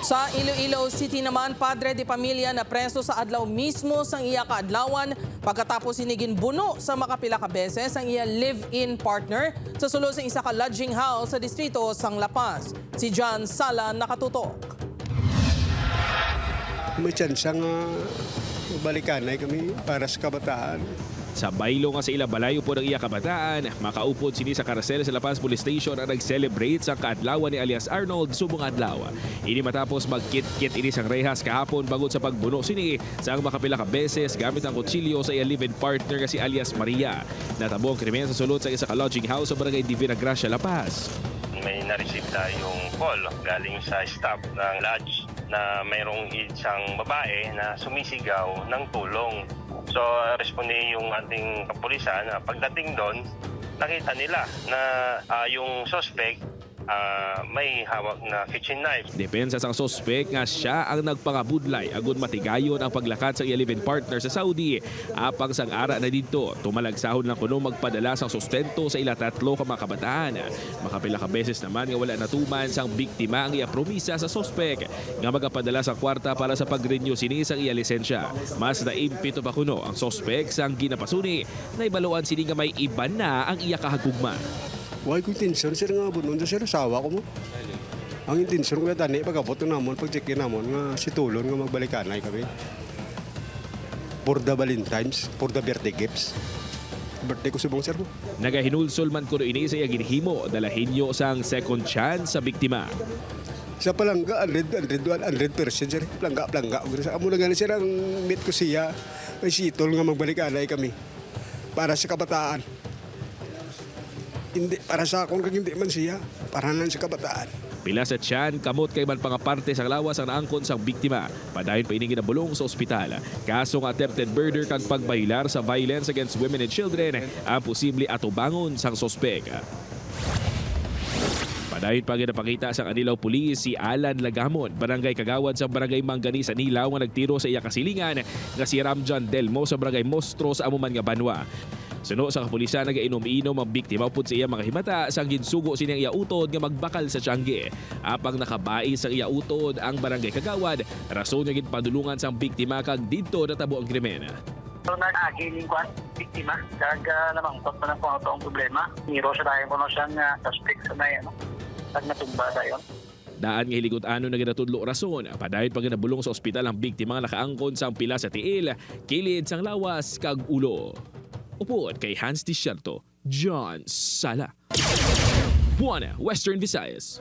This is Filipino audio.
Sa Iloilo City naman, padre de pamilya na preso sa adlaw mismo sang iya kaadlawan pagkatapos sinigin buno sa makapila ka beses ang iya live-in partner sa sulod sa isa ka lodging house sa distrito sang La Paz. Si John Sala nakatutok. May tsansang uh, balikanay kami para sa kabataan. Sa baylo nga sa ila balayo po ng iya kabataan, makaupod sini sa karasel sa La Paz Police Station ang nag-celebrate sa kaadlawan ni alias Arnold subong adlaw. Ini matapos magkit-kit ini sang rehas kahapon bagod sa pagbuno sini sa ang makapila ka beses gamit ang kutsilyo sa iya live-in partner nga si alias Maria. Natabo ang krimen sa sulod sa isa ka lodging house sa barangay Divina Gracia, La Paz. may na-receive tayong call galing sa staff ng lodge na mayroong isang babae na sumisigaw ng tulong. So, responde yung ating kapulisan pagdating doon, nakita nila na ah, yung suspect ah, may hawak na kitchen knife. Depensa sang sospek nga siya ang nagpangabudlay agon matigayon ang paglakad sa iya live-in partner sa Saudi. Apang sang ara na dito, tumalagsahon lang kuno magpadala sang sustento sa ila tatlo ka mga kabataan. Makapila ka beses naman nga wala natuman sang biktima ang iya promisa sa sospek nga magapadala sa kwarta para sa pag-renew sini sang iya lisensya. Mas naimpito pa kuno ang sospek sang ginapasuni na ibaluan sini nga may iba na ang iya kahagugma. Huwag ko intensyon, sir nga po, nung sir, asawa ko mo. Ang intensyon ko tani, pagkapot namon, pag-check namon, nga si Tulon nga magbalikanay kami. For the Valentine's, for the birthday gifts. Birthday ko subong sir mo. Nagahinulsol man kuno ini sa ginhimo dalahin nyo sang second chance sa biktima. Sa palangga, 100, 100, 100% sir. Palangga, palangga. Sa amo na nga sir, ang meet ko siya, may si Tol nga magbalikanay kami. Para sa kabataan. Hindi, para sa akong hindi man siya. Para lang sa kabataan. Pila sa tiyan, kamot kay man pangaparte sa lawas ang naangkon sang biktima. Padayon pa ining ginabulong sa ospital. Kaso nga attempted murder kag pagbahilar sa violence against women and children ang posible atubangon sang sospek. Padayon pa ginapakita sa kanilaw pulis si Alan Lagamon, barangay kagawad sa barangay Mangani sa Nilaw nga nagtiro sa iya kasilingan nga si Ramjan Delmo sa barangay Mostro sa Amuman nga Banwa. Suno sa kapulisan nagainom-inom ang biktima upod sa iya mga himata sang ginsugo siniyang iya utod nga magbakal sa Tiangge. Apang nakabai sa iya utod ang barangay kagawad, rason nga ginpadulungan sang biktima kag didto natabo ang krimen. So nag-agiling ko ang biktima. Kag uh, namang tot na kung ano ang problema. Hiro siya tayo kuno siyang uh, suspect sa may ano. Pag natumba tayo. Daan nga hiligot ano na ginatudlo rason, padayon pag nabulong sa ospital ang biktima nga nakaangkon sang pila sa tiil, kilid sang lawas kag ulo. Upod kay Hans Desierto, John Sala. Buana, Western Visayas.